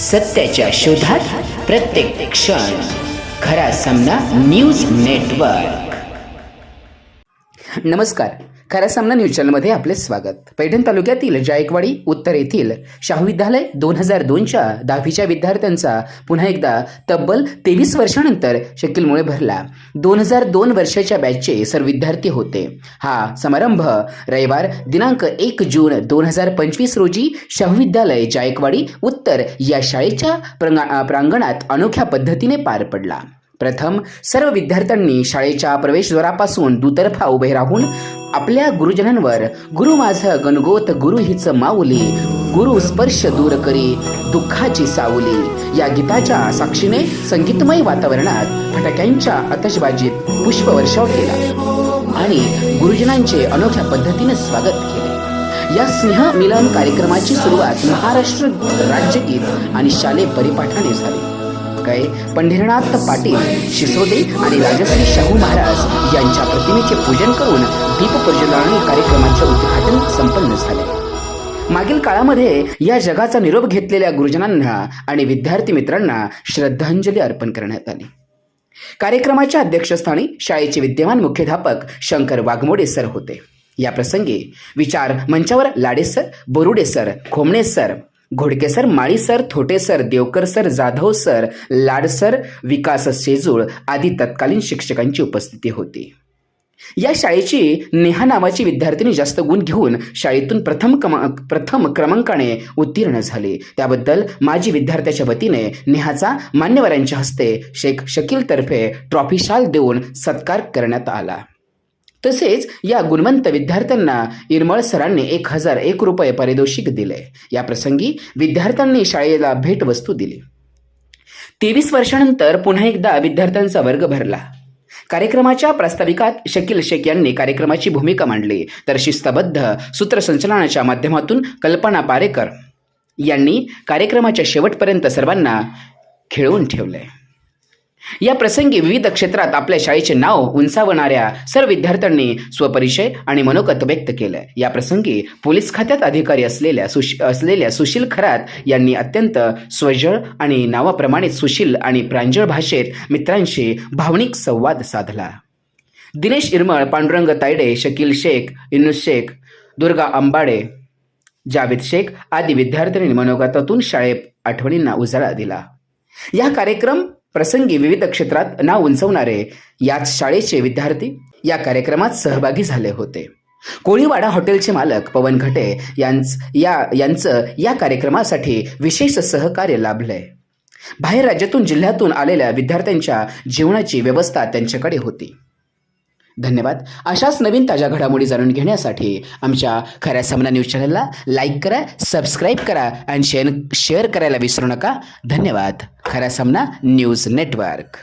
सत्याच्या शोधात प्रत्येक क्षण खरा सामना न्यूज नेटवर्क. नमस्कार. खरा सामना न्यूज चॅनलमध्ये आपले स्वागत. पैठण तालुक्यातील जायकवाडी उत्तर येथील शाहू विद्यालय दोन हजार दोनच्या दहावीच्या विद्यार्थ्यांचा पुन्हा एकदा तब्बल तेवीस वर्षानंतर शकीलमुळे भरला. दोन हजार दोन वर्षाच्या बॅचचे सर्व विद्यार्थी होते. हा समारंभ रविवार दिनांक एक जून दोन हजार पंचवीस रोजी शाहू विद्यालय जायकवाडी उत्तर या शाळेच्या प्रंगा प्रांगणात अनोख्या पद्धतीने पार पडला. प्रथम सर्व विद्यार्थ्यांनी शाळेच्या प्रवेशद्वारापासून दुतर्फा उभे राहून आपल्या गुरुजनांवर गुरु माझं गणगोत गुरु हिच माऊली गुरु स्पर्श दूर करी दुःखाची सावली. या गीताच्या साक्षीने संगीतमय वातावरणात फटाक्यांच्या आतषबाजीत पुष्पवर्षाव केला आणि गुरुजनांचे अनोख्या पद्धतीने स्वागत केले. या स्नेह मिलन कार्यक्रमाची सुरुवात महाराष्ट्र राज्यगीत आणि शालेय परिपाठाने झाली. काय पंढरीनाथ पाटील शिसोदे आणि राजश्री शाहू महाराज यांच्या प्रतिमेचे पूजन करून दीपप्रज्वलन कार्यक्रमाचे उद्घाटन संपन्न झाले. मागील काळामध्ये या जगाचा निरोप घेतलेल्या गुरुजनांना आणि विद्यार्थी मित्रांना श्रद्धांजली अर्पण करण्यात आली. कार्यक्रमाच्या अध्यक्षस्थानी शाळेचे विद्यमान मुख्याध्यापक शंकर वाघमोडे सर होते. या प्रसंगी विचार मंचावर Lade sir Borude sir Khomane sir Ghodke sir Mali sir Thote sir Devkar sir Jadhav sir Lad sir Vikas Shejul आदी तत्कालीन शिक्षकांची उपस्थिती होती. या शाळेची नेहा नावाची विद्यार्थिनी जास्त गुण घेऊन शाळेतून प्रथम क्रम प्रथम क्रमांकाने उत्तीर्ण झाली. त्याबद्दल माजी विद्यार्थ्याच्या वतीने नेहाचा मान्यवरांच्या हस्ते शेख शकील तर्फे ट्रॉफी शाल देऊन सत्कार करण्यात आला. तसेच या गुणवंत विद्यार्थ्यांना इरमळ सरांनी एक हजार एक रुपये पारितोषिक दिले. या प्रसंगी विद्यार्थ्यांनी शाळेला भेटवस्तू दिली. तेवीस वर्षानंतर पुन्हा एकदा विद्यार्थ्यांचा वर्ग भरला. कार्यक्रमाच्या प्रास्ताविकात शकील शेख यांनी कार्यक्रमाची भूमिका मांडली. तर शिस्तबद्ध सूत्रसंचलनाच्या माध्यमातून कल्पना पारेकर यांनी कार्यक्रमाच्या शेवटपर्यंत सर्वांना खेळवून ठेवले. या प्रसंगी विविध क्षेत्रात आपल्या शाळेचे नाव उंचावणाऱ्या सर्व विद्यार्थ्यांनी स्वपरिचय आणि मनोगत व्यक्त केलं या प्रसंगी पोलीस खात्यात अधिकारी असलेल्या सुश असलेल्या सुशील खरात यांनी अत्यंत स्वजळ आणि नावाप्रमाणे सुशील आणि प्रांजळ भाषेत मित्रांशी भावनिक संवाद साधला. दिनेश इरमळ पांडुरंग तायडे शकील शेख इनुस शेख दुर्गा अंबाडे जावेद शेख आदी विद्यार्थ्यांनी मनोगतातून शाळेत आठवणींना उजाळा दिला. या कार्यक्रम प्रसंगी विविध क्षेत्रात नाव उंचवणारे याच शाळेचे विद्यार्थी या कार्यक्रमात सहभागी झाले होते. कोळीवाडा हॉटेलचे मालक पवन घटे यांच या यांचं या कार्यक्रमासाठी विशेष सहकार्य लाभलंय. बाहेर राज्यातून जिल्ह्यातून आलेल्या विद्यार्थ्यांच्या जेवणाची व्यवस्था त्यांच्याकडे होती. धन्यवाद. अशाच नवीन ताज्या घडामोडी जाणून घेण्यासाठी आमच्या खऱ्या सामना न्यूज चॅनलला लाईक करा सबस्क्राईब करा आणि शेअर शेअर करायला विसरू नका. धन्यवाद. खऱ्या सामना न्यूज नेटवर्क.